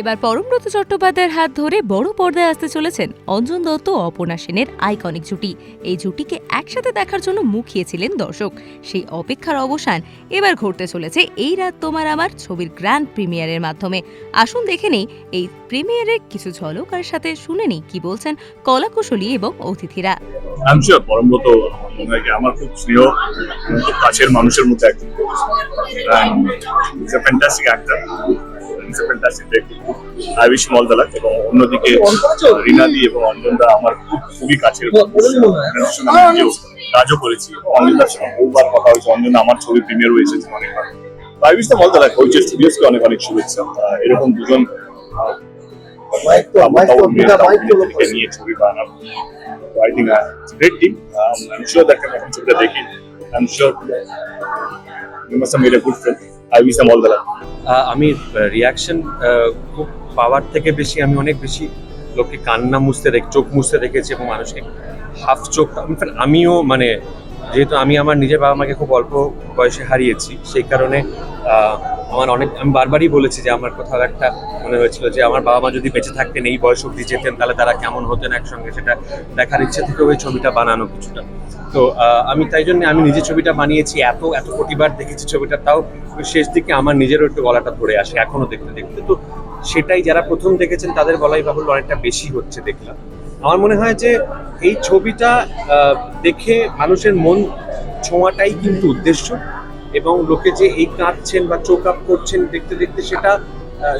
এবার পরমব্রত চট্টোপাধ্যায়ের হাত ধরে বড় পর্দায় আসতে চলেছেন অঞ্জন দত্ত অপর্ণা সেনের আইকনিক জুটি। এই জুটিকে একসাথে দেখার জন্য মুখিয়েছিলেন দর্শক। সেই অপেক্ষার অবসান এবার ঘটতে চলেছে এই রাত তোমার আমার ছবির গ্র্যান্ড প্রিমিয়ারের মাধ্যমে। আসুন দেখে নেই, এই প্রিমিয়ারের কিছু ঝলক আর সাথে শুনে নিই কি বলছেন কলাকুশলী এবং অতিথিরা। আমি পরমব্রত আমার খুব প্রিয় কাছের মানুষের মধ্যে একজন। Fantastic fantastic I wish all the luck এবং অন্যদিকে রিনাদি এবং অঞ্জনদা আমার খুব খুবই কাছের কাজও করেছি। অঞ্জনদার সঙ্গে বহুবার কথা হয়েছে। অঞ্জন আমার ছবি প্রিমিয়ার হয়েছে অনেকবার। I wish the all the luck Hoichoi স্টুডিওসকে অনেক অনেক শুভেচ্ছা। এরকম দুজন নিয়ে ছবি So I think uh, it's a great team. Um, I'm sure that can happen ছবিটা দেখি। I'm sure we must have made a good film. I wish luck. আহ, আমি রিয়াকশন খুব পাওয়ার থেকে বেশি আমি অনেক বেশি লোককে কান্না মুছতে দেখ চোখ মুছতে দেখেছি এবং মানুষকে হাফ চোখ আমিও মানে যেহেতু আমি আমার নিজের বাবা মাকে খুব অল্প বয়সে হারিয়েছি সেই কারণে আমার অনেক আমি বারবারই বলেছি যে আমার কোথাও একটা মনে হয়েছিল যে আমার বাবা মা যদি বেঁচে থাকতেন, এই বয়স অব্দি যেতেন, তাহলে তারা কেমন হতেন একসঙ্গে, সেটা দেখার ইচ্ছে থেকে ওই ছবিটা বানানো কিছুটা। তো আমি তাই জন্য আমি নিজে ছবিটা বানিয়েছি, এত এত কোটিবার দেখেছি ছবিটা, তাও শেষ দিকে আমার নিজেরও একটু গলাটা ধরে আসে, এখনও দেখতে দেখতে। তো সেটাই যারা প্রথম দেখেছেন, তাদের বলাই বাহুল্য অনেকটা বেশি হচ্ছে দেখলাম। আমার মনে হয় যে এই ছবিটা দেখে মানুষের মন ছোঁয়াটাই কিন্তু উদ্দেশ্য। এবং লোকে যে এই কাঁদছেন বা চোখ আপ করছেন দেখতে দেখতে সেটা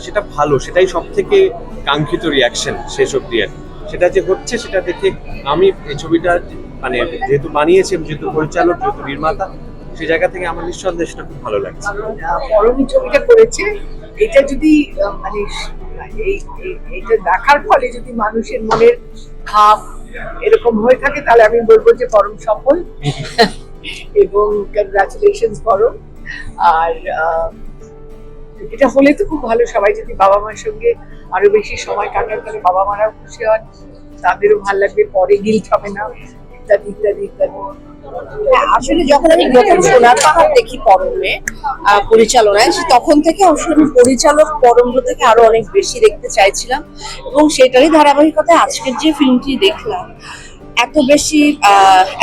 সেটা ভালো সেটাই সব থেকে কাঙ্ক্ষিত রিয়াকশন শেষ অব্দি আর সেটা যে হচ্ছে সেটা দেখে আমি এই ছবিটা মানে যেহেতু বানিয়েছি যেহেতু পরিচালক যেহেতু নির্মাতা সেই জায়গা থেকে আমার নিঃসন্দেহে সেটা খুব ভালো লাগছে। পরমি ছবিটা করেছে এটা যদি মানে এই এই- এইটা দেখার ফলে যদি মানুষের মনের ভাব এরকম হয়ে থাকে তাহলে আমি বলব যে পরম সফল। এবং কংগ্রাচুলেশন পরম আর এটা হলে তো খুব ভালো সবাই যদি বাবা মার সঙ্গে আরও বেশি সময় কাটান তাহলে বাবা মারাও খুশি হন। তাদেরও ভালো লাগবে, পরে গিল্ট হবে না। ইত্যাদি ইত্যাদি ইত্যাদি। আসলে যখন আমি প্রথম সোনার পাহাড় দেখি পরমে পরিচালনায় তখন থেকে আসলে আমি পরিচালক পরমগুলো থেকে আরও অনেক বেশি দেখতে চাইছিলাম। এবং সেটারই ধারাবাহিকতায় আজকের যে ফিল্মটি দেখলাম এত বেশি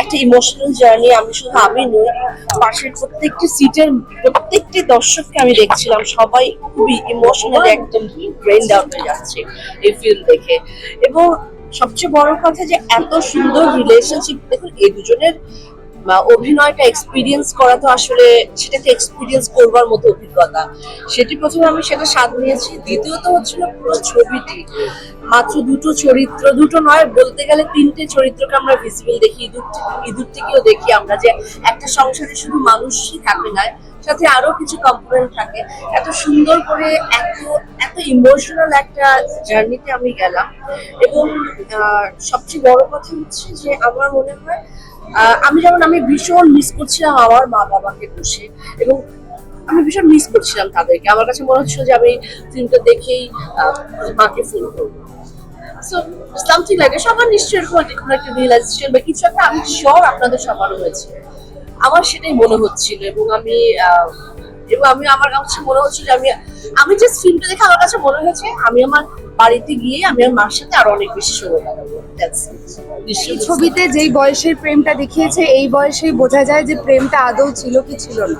একটা ইমোশনাল জার্নি আমি শুধু আমি নই, পাশের প্রত্যেকটি সিটের প্রত্যেকটি দর্শককে আমি দেখছিলাম। সবাই খুবই ইমোশনালি একদম ব্রেন ডাউন হয়ে যাচ্ছে এই ফিল্ম দেখে। এবং সবচেয়ে বড় কথা যে এত সুন্দর রিলেশনশিপ দেখুন, এই দুজনের অভিনয়টা এক্সপিরিয়েন্স করা তো আসলে সেটাকে এক্সপিরিয়েন্স করবার মতো অভিজ্ঞতা। সেটি প্রথমে আমি সেটা স্বাদ নিয়েছি। দ্বিতীয়ত হচ্ছিল পুরো ছবিটি। মাত্র দুটো চরিত্র, দুটো নয়, বলতে গেলে তিনটে চরিত্রকে আমরা ভিজিবল দেখি ইঁদুর ইঁদুরটিকেও দেখি আমরা যে একটা সংসারে শুধু মানুষই থাকে না, সাথে আরও কিছু কম্পোনেন্ট থাকে। এত সুন্দর করে, এত এত ইমোশনাল একটা জার্নিতে আমি গেলাম। এবং সবচেয়ে বড় কথা হচ্ছে যে আমার মনে হয় আমি যেমন, আমি ভীষণ মিস করছিলাম আমার মা বাবাকে বসে এবং আমি ভীষণ মিস করছিলাম তাদেরকে। আমার কাছে মনে হচ্ছিল যে আমি ফিল্মটা দেখেই মাকে ফোন করব। সো সামথিং লাগে সবার নিশ্চয়ই এরকম কোনো একটা রিয়েলাইজেশন বা কিছু একটা, আমি শিওর আপনাদের সবারও হয়েছে। আমার সেটাই মনে হচ্ছিল এবং আমি এবং আমি আমার কাছে মনে হচ্ছিল আমি আমি যে ফিল্মটা দেখে আমার কাছে মনে হয়েছে, আমি আমার বাড়িতে গিয়ে আমি আমার মার সাথে আরও অনেক বেশি সময় কাটাবো। ছবিতে যেই বয়সের প্রেমটা দেখিয়েছে, এই বয়সেই বোঝা যায় যে প্রেমটা আদৌ ছিল কি ছিল না।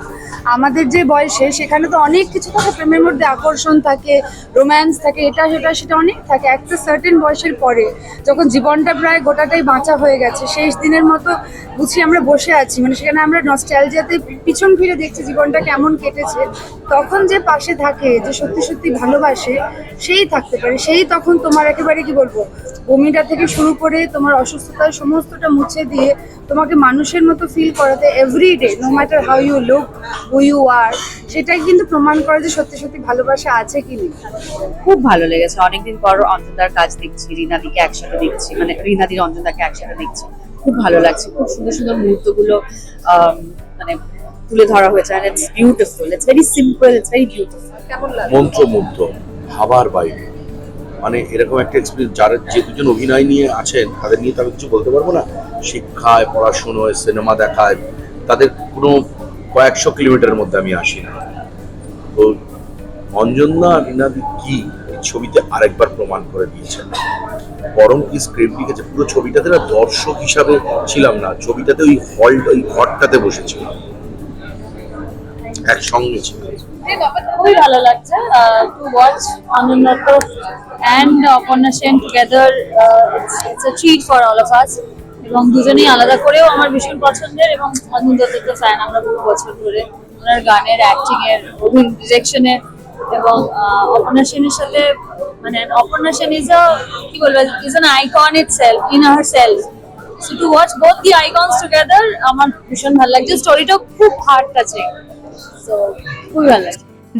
আমাদের যে বয়সে, সেখানে তো অনেক কিছু থাকে, প্রেমের মধ্যে আকর্ষণ থাকে রোম্যান্স থাকে, এটা, সেটা সেটা অনেক থাকে। একটা সার্টেন বয়সের পরে, যখন জীবনটা প্রায় গোটাটাই বাঁচা হয়ে গেছে, শেষ দিনের মতো বুঝি আমরা বসে আছি। মানে সেখানে আমরা নস্টালজিয়াতে পিছন ফিরে দেখছি জীবনটা কেমন কেটেছে। তখন যে পাশে থাকে যে সত্যি সত্যি ভালোবাসে, সেই থাকতে পারে। সেই তখন তোমার একেবারে কি বলব, বমিটা থেকে শুরু করে তোমার অসুস্থতার সমস্তটা মুছে দিয়ে তোমাকে মানুষের মতো ফিল করাতে everyday no matter how you look who you are সেটাই কিন্তু প্রমাণ করে যে সত্যি সত্যি ভালোবাসা আছে কি নেই। খুব ভালো লেগেছে। অনেকদিন পর অঞ্জনদার কাজ দেখছি, রিনাদিকে একসাথে দেখছি মানে রিনাদির অঞ্জনদাকে একসাথে দেখছি। খুব ভালো লাগছে। খুব সুন্দর সুন্দর মুহূর্তগুলো মানে তুলে ধরা হয়েছে আর it's beautiful it's very simple it's very beautiful কেমন লাগে? মন্ত্রমুগ্ধ ভাবার বাইরে। মানে এরকম একটা এক্সপিরিয়েন্স যারা যে দুজন অভিনয় নিয়ে আছেন তাদের নিয়ে তো আমি কিছু বলতে পারব না। শিক্ষায় পড়াশুনোয় সিনেমা দেখায় তাদের কোনো কয়েকশো কিলোমিটারের মধ্যে আমি আসি না। তো অঞ্জনা রিনাদি কি এই ছবিতে আরেকবার প্রমাণ করে দিয়েছেন? বরং কি স্ক্রিপ্ট লিখেছে? পুরো ছবিটাতে না দর্শক হিসাবে ছিলাম না। ছবিটাতে ওই হলটা ওই ঘরটাতে বসেছিলাম। একসঙ্গে ছিলাম খুবই ভালো লাগছে to watch Dutta and Aparna Sen together it's a treat for all of us এবং দুজনেই আলাদা করেও আমার ভীষণ পছন্দের এবং দত্ত তো ফ্যান আমরা বহু বছর ধরে ওনার গানের অ্যাক্টিং এর অভিনয় ডিরেকশনের এবং অপর্ণা সেনের সাথে মানে অপর্ণা সেন ইজ আ কি বলব is an icon itself in ourself so to watch both the icons together আমার ভীষণ ভালো লাগছে। স্টোরিটাও খুব হার্ড টাচিং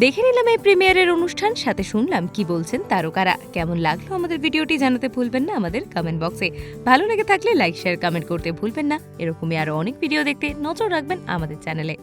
দেখে নিলাম এই প্রিমিয়ারের অনুষ্ঠান, সাথে শুনলাম কি বলছেন তারকারা। কেমন লাগল আমাদের ভিডিওটি জানাতে ভুলবেন না আমাদের কমেন্ট বক্সে ভালো লেগে থাকলে লাইক শেয়ার কমেন্ট করতে ভুলবেন না। এরকমই আরও অনেক ভিডিও দেখতে নজর রাখবেন আমাদের চ্যানেলে